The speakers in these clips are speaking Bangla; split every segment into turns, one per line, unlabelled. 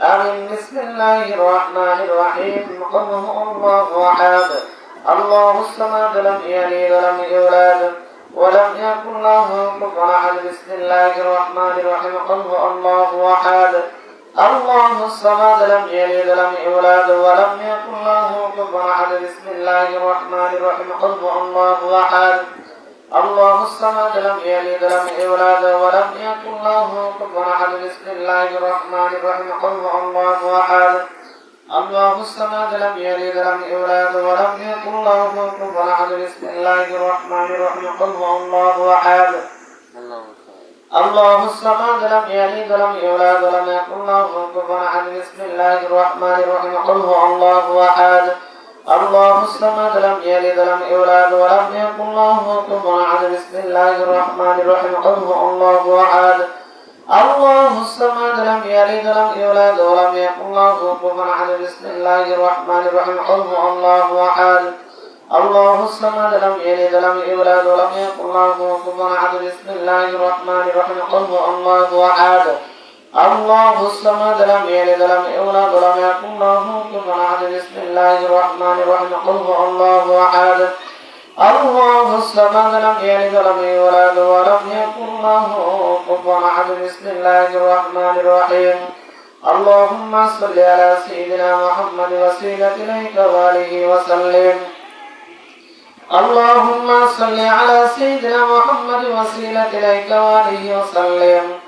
آمين بسم الله الرحمن الرحيم. قل هو الله أحد. الله الصمد لم يلد ولم يولد ولم يكن له كفوا أحد. بسم الله الرحمن الرحيم. قل هو الله أحد. الله الصمد لم يلد ولم يولد ولم يكن له كفوا أحد. بسم الله الرحمن الرحيم. قل هو الله أحد. الله الصمد لم يلد ولم يولد ولم يكن له كفوا أحد بسم الله الرحمن الرحيم. قل هو الله أحد. الله الصمد لم يلد ولم يولد ولم يكن له كفوا أحد بسم الله الرحمن الرحيم. قل هو الله أحد. الله الصمد لم يلد ولم يولد ولم يكن له كفوا أحد بسم الله الرحمن الرحيم. قل هو الله أحد. الله الصمد لم يلد ولم يولد ولم يكن له كفوا احد بسم الله الرحمن الرحيم. قل هو الله أحد. الله الصمد لم يلد ولم يولد ولم يكن له كفوا احد بسم الله الرحمن الرحيم. قل هو الله أحد. الله الصمد لم يلد ولم يولد ولم يكن له كفوا احد بسم الله الرحمن الرحيم. قل هو الله أحد. الله الصمد لم يلد ولم يولد ولم يكن له كفوا احد بسم الله الرحمن الرحيم. قل هو الله أحد. الله الصمد لم يلد ولم يولد ولم يكن له كفوا احد بسم الله الرحمن الرحيم. اللهم صل على سيدنا محمد وسيلة إليك وآله وسلم. اللهم صل على سيدنا محمد وسيلة إليك وآله وسلم.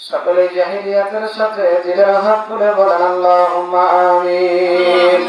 সকলে জাহিলিয়াতের সাথে দিলের হাত তুলে বলেন আল্লাহুম্মা আমিন।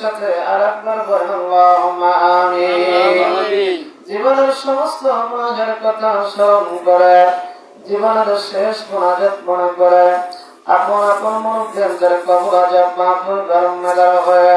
সাথে আর একবার বলেন আল্লাহুম্মা আমিন। জীবনের সমস্ত গুনাহের কথা স্মরণ করে জীবনের শেষ মনে করে আপন আপন মনুষ্যদের কবর আজাব মাফ গরম মেলার হয়ে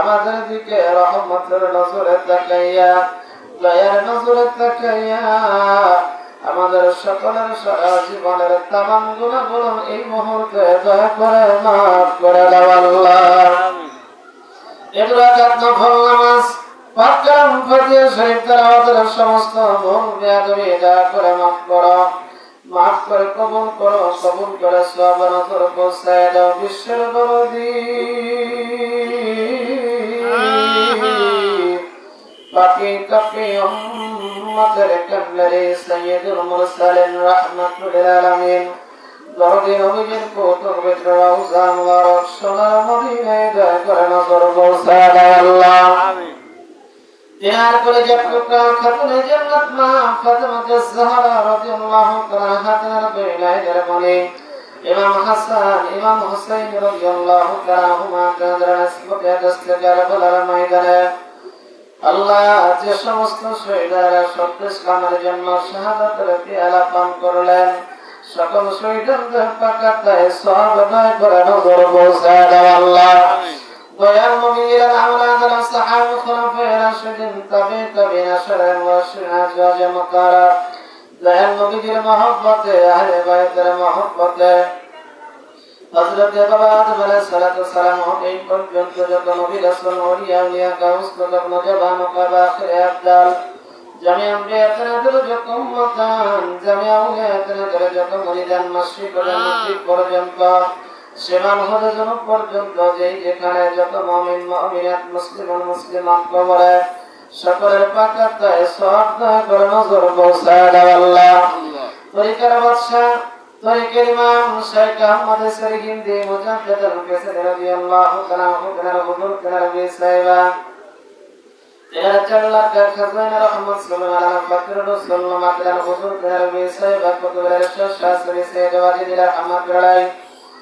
আমাদের দিকে রহমতের তাকাইয়া তাকাইয়া, আমাদের সকলের জীবনের তামাম গুণাগুলো এই মুহূর্তে দয়া করে মাফ করে দাও আল্লাহ। শরীফ সমস্ত ভুল বেয়াদবি করে মাফ করো। মাফ করে কবুল করো কবুল করে সব নজর পৌঁছায় দাও বিশ্বের বড়দি বাকি কাপি উম্মতের কাবলারে সাইয়্যিদুল মুরসালিন রাহমাতুল আলামিন। দরদি নবীজির কৌতুক বিদ্র রওজা মুবারক সোনার মদিনায় দয়া করে নজর পৌঁছায় দাও আল্লাহ। তিনার করে যে টুকরা খাতুনে জান্নাত মা ফাতেমাকে জাহরা রাদিয়াল্লাহু তাআলা হাতের বলে ইমাম হাসান, ইমাম হুসাইন রাদিয়াল্লাহু তাআলা কাদরা আসবাকে দস্তে কারবালার ময়দানে। আল্লাহ যে সমস্ত শহীদারা সত্য ইসলামের জন্য শাহাদাতের পেয়ালা পান করলেন, সকল শহীদদের পাকাতায় সব নয় করে নজর পৌঁছায় আল্লাহ। জাজে মুতারা দয়াল নবীর মহব্বতে আহলে বাইতের মহব্বতে। হযরত বাবা আদম আলাইহিস সালাতু সালাম এই পর্যন্ত যত নবী রাসূল ওলিয়া উলিয়া গাউস আখির আফদাল যত উম্মতান জামিয়া উলিয়াতের দিল যত মুরিদান মাসরিক ও মাগরিব পর্যন্ত সেমান হতে পর্যন্ত যেই যেখানে যত মুমিন মুমিনাত মুসলিমান মুসলিমান কবরে সকলের পাকাতায় সব দয়া করে নজর দাও আল্লাহ। তরিকার বাদশাহ, তরিকের ইমাম শেখ আহমদ সরিহিন দি মুজাদ্দিদ আল-কাসির রাদিয়াল্লাহু তাআলা আনহু হুজুর কেনার বি সাহেবা। তেনার চাল্লাহ কা খাজানা রহমত সাল্লাল্লাহু আলাইহি ফাকর রাসূল মাকরান হুজুর কেনার বি সাহেবা কুতুবের শাস্ত্রী সাহেব ওয়াজিদিল আহমদ গড়াই।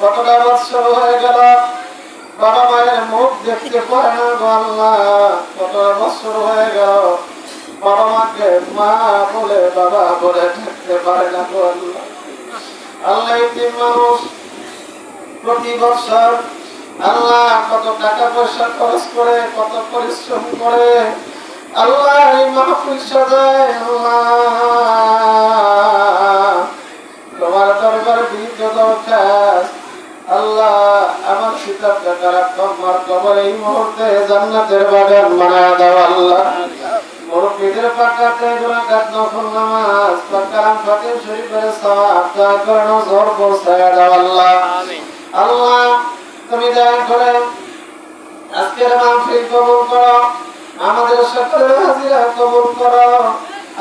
কতটা হয়ে গেল? বাবা মায়ের মুখ দেখতে না আল্লাহ, কতটা বৎসর হয়ে গেল? বাবা মাকে মা বলে বাবা বলে থাকতে পারে না আল্লাহ। মানুষ প্রতি বছর আল্লাহ কত টাকা পয়সা খরচ করে, কত পরিশ্রম করে, আল্লাহ এই সাজায়, আল্লাহ। তোমার দরবার বিরুদ্ধ দরকার আল্লাহ আমার সীতার কাকারা তোমার কবর এই মুহূর্তে জান্নাতের বাগান বানায় দাও আল্লাহ। মুরব্বীদের পাকাতে দুরাকাত নফল নামাজ পাকালাম ফাতিহ শরীফের সওয়াব দয়া করে নজর পৌঁছায় দাও আল্লাহ। আল্লাহ তুমি দয়া করে আজকের মাহফিল কবুল করো আমাদের সকলের হাজিরা কবুল করো।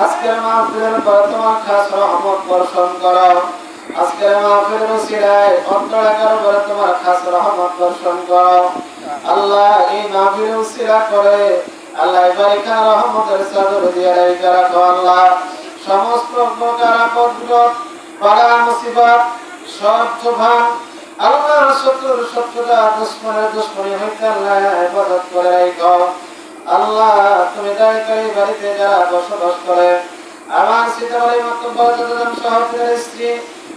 আজকের মাহফিলের পর তোমার খাস রহমত বর্ষণ করো। আজকের মাহফিলের উসিলায় অন্তরাকার পরে তোমার খাস রহমত বর্ষণ করো। আল্লাহ এই মাহফিল উসিলা করে। আল্লাহ বারিকা রহমতের চাদর দিয়ে রাইকা রাখো আল্লাহ। সমস্ত প্রকার আপদ বালা মুসিবত, সব তুফান আল্লাহ শত্রুর শত্রুতা, দুশ্মনের দুশ্মনী হইতে আল্লাহ হেফাজত করে রাখো। আল্লাহ, তুমি দয়া করে বাড়িতে যারা বসবাস করে, আমার সীতাবাড়ি মন্তব্য যতজন সহচরের স্ত্রী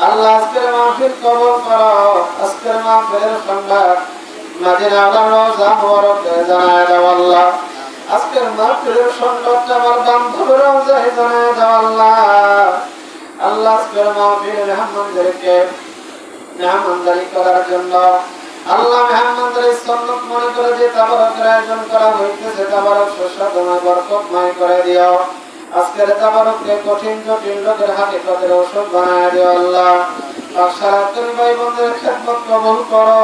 আল্লাহ আল্লাহ। সন্ন্যত মনে করে যে তাবারকের আয়োজন করা হইতেছে। তাবারক সুস্বাদময় বরকতময় করে দিও। আজকের তাবারককে কঠিন জটিল লোকের হাতে পদের ঔষধ বানায় দিও আল্লাহ। সারা তুমি ভাই বোনদের খেদমত কবুল করো।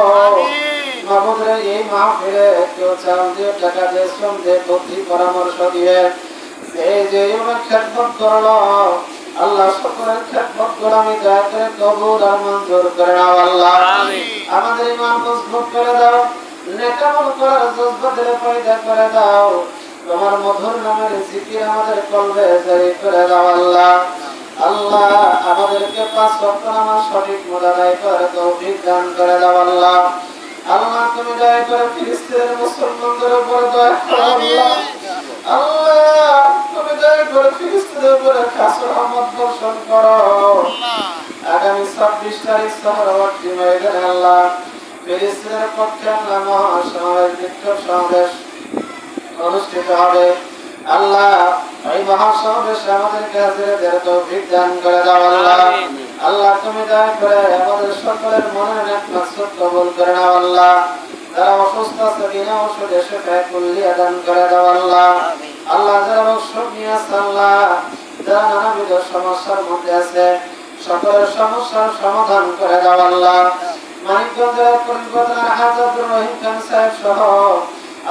মাহবুদরে এই মাহফিলে কেউ চাল দিয়ে টাকা দিয়ে শ্রম দিয়ে বুদ্ধি পরামর্শ দিয়ে এই যে খেদমত করল আল্লাহ সকলের খেদমত গোলামি দয়া করে কবুল আর মঞ্জুর করে নাও আল্লাহ। আমাদের ইমান মজবুত করে দাও নেকামল করার জজবা দিলে পয়দা করে দাও। তোমার মধুর নামের জিকির আমাদের কলবে জারি করে দাও আল্লাহ। আল্লাহ, আমাদেরকে পাঁচ ওয়াক্ত নামাজ সঠিক মোদাদাই করে তৌফিক দান করে দাও আল্লাহ। আল্লাহ, তুমি দয়া করে ফিলিস্তিনের মুসলমানদের দয়া আল্লাহ। আল্লাহ, তুমি দয়া করে ফিলিস্তিনের উপরে বর্ষণ করো। আগামী ছাব্বিশ তারিখ সহরবর্তী ময়দানে আল্লাহ ফিলিস্তিনের পক্ষে আল্লাহ মহাসমাবেশ বিক্ষোভ সমাবেশ অনুষ্ঠিত হবে। আল্লাহ এই মহাসমাবেশে আমাদেরকে হাজিরাদের তৌফিক দান করে দাও আল্লাহ। আল্লাহ তুমি দয়া করে আমাদের সকলের মনের মাকসুদ কবুল করে নাও আল্লাহ। যারা অসুস্থ আছে বিনা ওষুধে কুল্লিয়া দান করে দাও আল্লাহ। আল্লাহ যারা অসুখ নিয়ে আছে আল্লাহ। যারা নানাবিধ সমস্যার মধ্যে আছে সকলের সমস্যার সমাধান করে দাও আল্লাহ। মানিকগঞ্জের কলিকাতার হাজারুর রহিম খান সাহেব সহ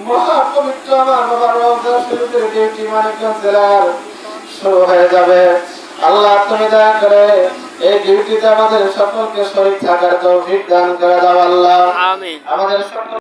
মহাপবিত্র আমার বাবার রমজান শরীফের ডিউটি মানিকগঞ্জ জেলার শুরু হয়ে যাবে আল্লাহ তুমি দয়া করে এই ডিউটিতে আমাদের সকলকে শরীর থাকার তৌফিক দান করে দাও আল্লাহ। আমাদের সকল